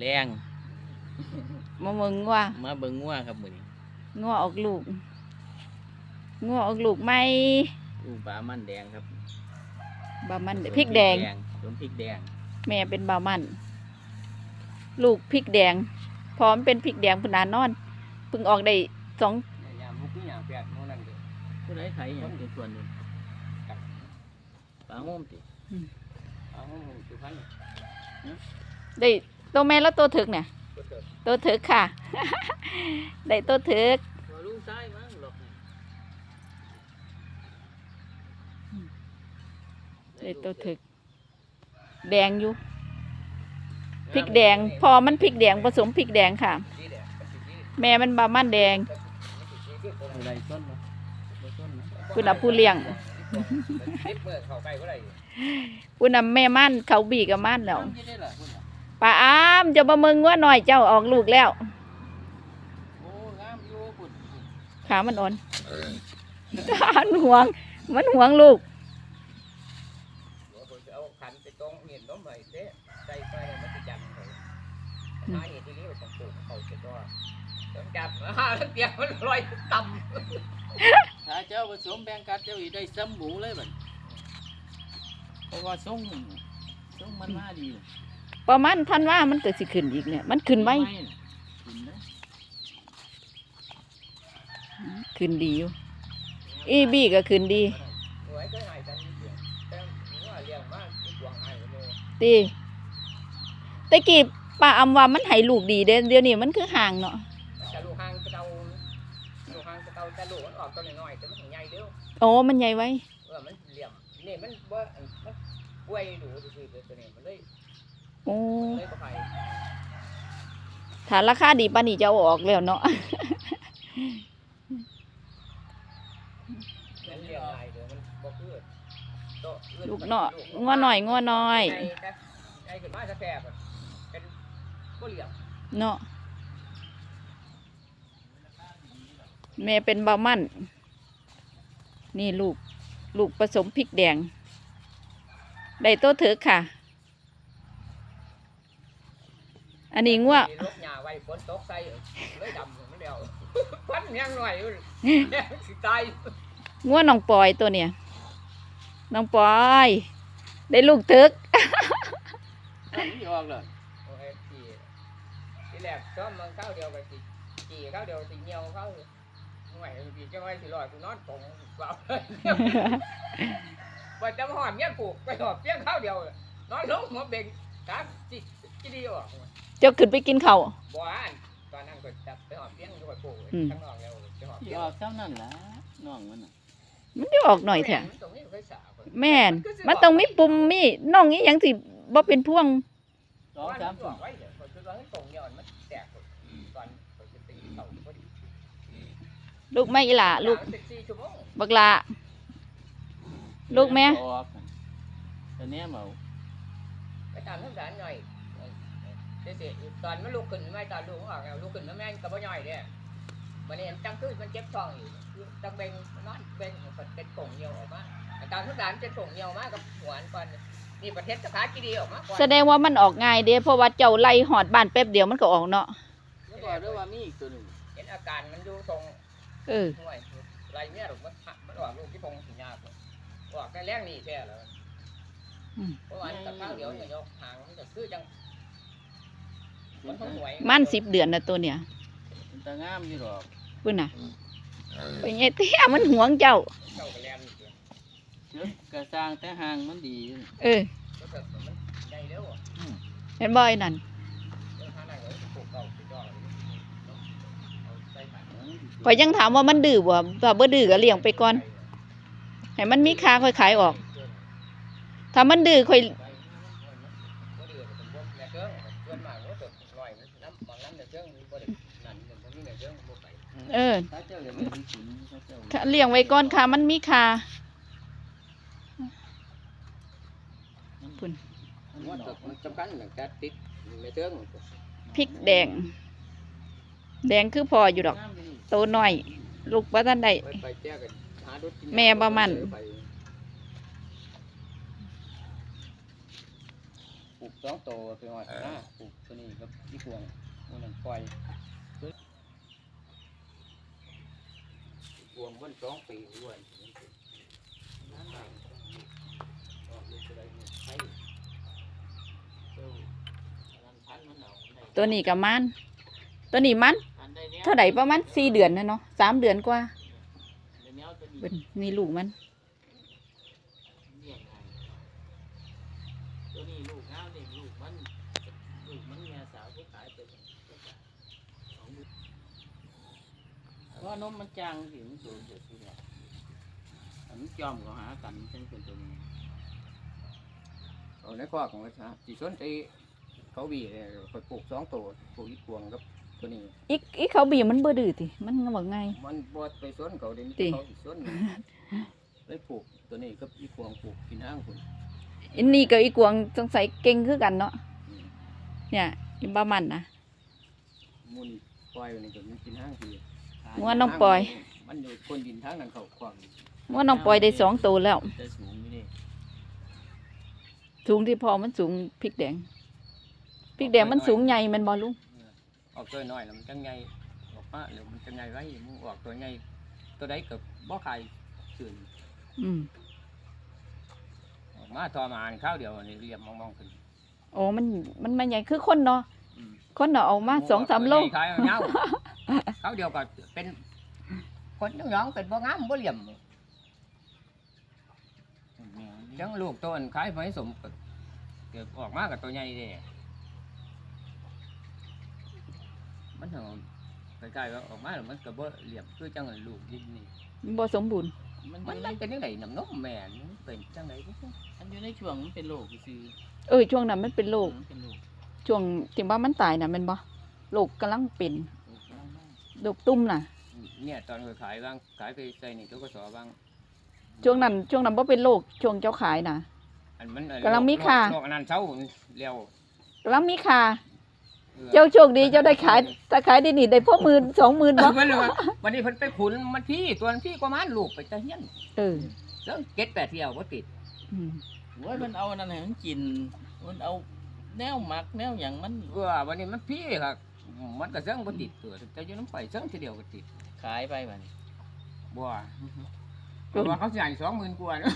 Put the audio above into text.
แรงมาเมืองงัวมาเบิ่งงัวครับมื้อนี้งัวออกลูกงัวออกลูกไหมลูกปลามันแดงครับบามันพริกแดงโดนพริกแดงแม่เป็นบามัน ลูกพริกแดง พร้อมเป็นพริกแดงพนานอนเพิ่งออกได้สองยามมุกนี่อย่างแปลกโน่นนั่นเด้อผู้ใดไถหยังเป็นส่วนหนึงปลาโฮมติเอาห้องสุพรรณได้ ตัวแม่แล้วตัวถึกเนี่ยก็เกิดตัวถึกค่ะ ได้ตัวถึกตัวลุงซ้ายมั้งหรอกได้ตัวถึก แดงอยู่พริกแดง พอมันพริกแดงผสมพริกแดงค่ะสีแดงเป็นสีนี้แม่มันบามันแดงสีที่คนผู้ใดต้นบ่บ่ต้นนะคุณน่ะผู้เลี้ยงติดเมื่อเข้าใกล้ก็ได้คุณน่ะแม่มันเขาบีกับมันแล้ว ป้าอามจะมาเมืองงัวหน่อยเจ้าออกลูกแล้วโอ้งามอยู่พุ่นขามันอ่อนมันห่วง มันห่วงลูกผมจะเอาขันไปตรงเห็นน้องใหม่เด้ใส่ไปมันจะจำเลยหาเห็นที่นี้ต้องปลูกเขาจะก็ต้องจับฮ่าแล้วเตียงมันลอยต่ำถ้าเจ้าผสมแบ่งกันเจ้าอีได้ซ้ำหมูเลยบัดเพราะว่าทรงทรงมันมาดี ประมาณท่านว่ามันเกิดสิขึ้นอีกเนี่ย มันขึ้นไว้ขึ้นดีอยู่อีบี้ก็ขึ้นดีตีตะกี้ป้าอำว่ามันให้ลูกดีเด้เดี๋ยวนี้มันคือห่างเนาะลูกหางจะเตาลูกหางจะเตาแต่ลูกมันออกตัวน้อยๆแต่มันใหญ่เด้อโอ้มันใหญ่ไว้เออมันเหลี่ยมนี่มันว่ามันป่วยดูซื่อๆตัวนี้มันเลย โอ้ถ้าราคาดีปานนี้จะออกแล้วเนาะมันเลี้ยงง่ายเด้อมันบ่คือโตอื่ลูกเนาะงัวหน่อยงัวน้อยไอ้แต่ไอ้ขึ้นมาจะแสบอะเป็นบ่เหลี่ยมเนาะแม่เป็นบามันนี่ลูก ลูกผสมพริกแดง ได้โตเถอะค่ะ อันนี้งัวมีลกหญ้าไว้ฝนตกใส่เลยดำมันเดียวควันยังหน่อยอยู่แม่งสิตายงัวน้องปอยตัวเนี่ยน้องปอย ได้ลูกเถกอันนี้ออกเลยโอ้ยที่ที่แรกซ้อมมันเข้าวเดียวไปสิกี่เข้าวเดียวสิเหี่ยวเข้าหน่วยพี่จะไว้สิลอยกูนอนตรงเปล่าไปจำหอดเงี้ยปลูกไปหอบเพียงข้าวเดียวนอนลงหัวเบ่งกามจิจิดีออก เจ้าขึ้นไปกินข้าวบ่อ่านตอนนั้นก็จับไปหอบเพียงก็ไปปลูกอืมข้างนอกแล้วไปหอบที่เพียงออกเท่านั้นล่ะน้องมันน่ะมันจะออกหน่อยแท้ตรงนี้เคยสาคนแม่นมันต้องมีปุ่มมีน่องนี้ยังสิบ่เป็นพวงสองสามตัถุวงไว้เดี๋ยวคนคือว่าให้ตรงเนี่ยมันแตกตอนเขาจะตีเขาพอดีลูกไม่อีหล่าลูกสิบสี่ชั่วโมงบักหลาลูกแม่ออกแต่เนี้ยเมาไปตามทั้งสารหน่อย เด็ดตอนมันลุกขึ้นไม่ตอนลุกออกแล้วลุกขึ้นมาแม่นกับบ่ย่อยเนี่ยมันนี่จังคือมันเจ็บท้องอยู่จังเบ่งนอนเบ่งมันเป็นผงเหี่ยวออกมาตามทั้งสารเป็นผงเหี่ยวมากกับหัวอันก่อนนี่ประเทศสขากีดีออกมาก่อนแสดงว่ามันออกง่ายเด้เพราะว่าเจ้าไล่หอดบ้านแป๊บเดียวมันก็ออกเนาะแล้วบอกด้วยว่ามีอีกตัวหนึ่งเห็นอาการมันอยู่ตรงเออห่วยไรเนี่ยหรอกมันหักมันออกลูกที่พงสิญญาผมออกแค่แรงนี่แค่แล้วอืมเพราะว่าอันกับข้าวเดียวเนี่ยยกหางมันจะคือจัง มันคงหวยมันสิบเดือนนะตัวเนี่ยมันตางามอยู่หรอกพุ่นน่ะไปไงเตี้ยมันหวงเจ้า เจ้ากระแลมนี่เดียวเดี๋ยวกระสร้างแต่หางมันดีอยู่เออก็เกิดมันใหญ่เร็วอะเห็นบ่อยนั่นเรื่องข้างในก็ปลูกเก่าปลูกยอดเอาใส่ถังข่อยยังถามว่ามันดื้อบ่ถ้าบ่ดื้อก็เลี้ยงไปก่อนให้มันมีค่าค่อยขายออก ถ้ามันดื้อค่อย เออเลี้ยงไว้ก่อนค่ะ มันมีค่าพุ่นมันว่าดอกมันสำคัญอย่างการติดในเกิ้งพริกแดง แดงคือพออยู่ดอก โตหน้อย ลูกบ่ทันได้ไปไปแจ้กันหาดุดกินแม่บ่มันปลูกสองโตไปหอดน้าปลูกตัวนี้กับยี่พวงมันนั่นปล่อย วงมันสองปีอ้วนนั่นได้ออกลูกอะไรเนี่ยไข่เจ้าอันนั้นพันมันเอาได้ตัวนี้กับมัน ตัวนี้มันพันได้แนวเท่าไหร่ประมาณสี่เดือนนะเนาะสามเดือนกว่าได้แนวตัวนี้เป็นนี่ลูกมันเลี้ยงให้ตัวนี้ลูกงามเลี้ยงลูกมันลูกมันแม่สาวที่ขายไปสองลูก เพราะว่านมมันจางสิมันสูงเดี๋ยวทีเนี่ยอันนี้จอมก็หากันจังเป็นตัวนี้เอาในคอกของราชาสีส้นไอ้เขาบีเนี่ยคอยปลูกสองตัวปลูกยี่พวงกับตัวนี้ อีกอีกเขาบีมันบ่ดื้อติมันบอกไง มันบดไปสวนเขาเดี๋ยวนี้ติ เขาสิสวนมันเลยปลูกตัวนี้กับอีกวางปลูกกินห้างคุณอันนี้กับอีกวางสงสัยเก่งคือกันเนาะเนี่ยอีบ้ามันนะมูนี่ปล่อยไว้นี่ก็มันกินห้างที งัวน้องปล่อย มันอยู่คนดินทางนั้นเขาควางว่าน้องปอยได้สองตัวแล้ว จะสูงอยู่นี่สูงที่พอมันสูงพริกแดงพริกแดงมันสูงใหญ่แมันบอลุงออกตัวน้อยแล้วมันจังไงออกมาแล้วมันจังไงไว้มึงออกตัวไงตัวใดกับบ่ไข่สื่นอืมออกมาทอมานี่ข้าวเดียวนี่เรียบมองๆขึ้นโอ้มันมันมันใหญ่คือคนเนาะอืมคนเนาะเออกมาสองสามโล ตัวใหญ่ขายเอาเงา ข้าวเดียวก็เป็น คนน้องๆเป็นบ่งามบ่เหลี่ยมแมวนี่จังลูกตัวอันขายไปสมก็เกิดออกมากับตัวใหญ่เด้มันเอาใกล้ๆว่าออกมาแล้วมันก็บ่เหลี่ยมคือจังอันลูกนี่นี่มันบ่สมบูรณ์มันอมันยู่มัในนเป็นจังไดน้ำนมแม่นมันเป็นจังไดบ่รู้มันอยู่ในช่วงมันเป็นโรคซื่อเออช่วงนั้นมันเป็นโรคมันเป็นโรคช่วงที่ว่ามันตายน่ะแมันบ่โรคกำลังเป็น โรคมากโรคตุ่มน่ะ เนี่ยตอนเคยขายบางขายไปใส่นี่ตัวก็สอบางช่วงนั้นช่วงนั้นบ่เป็นโรคช่วงเจ้าขายน่ะ อันมันอันกำลังมีค่าโรคอันนั้นเช้าเร็วกำลังมีค่าออเจ้าโชคดีเจ้าได้ขายถ้าขายได้นี่ได้พวกหมื่นสองหมื่นเอบ่อมันเลยว่าวันนี้เพิ่นไปขุนมันพี่ตัวนั้นพี่กว่ามันลูกไปตะเฮียนเออแล้วเก็ดแปดเที่ยวบ่ติดอืมๆโอ้ยมันเอาอันนั้นให้มันกิน มันเอาแนวหมักแนวหยังมัน เออวันนี้มันพี่ครับ มันก็เซิงบ่ติดตัวแต่อยู่น้ำไปเซิงทีเดียวก็ติดขายไปบัดนี้บ่เพราะว่าเขาจ่ายสองหมื่นกว่าเนอะ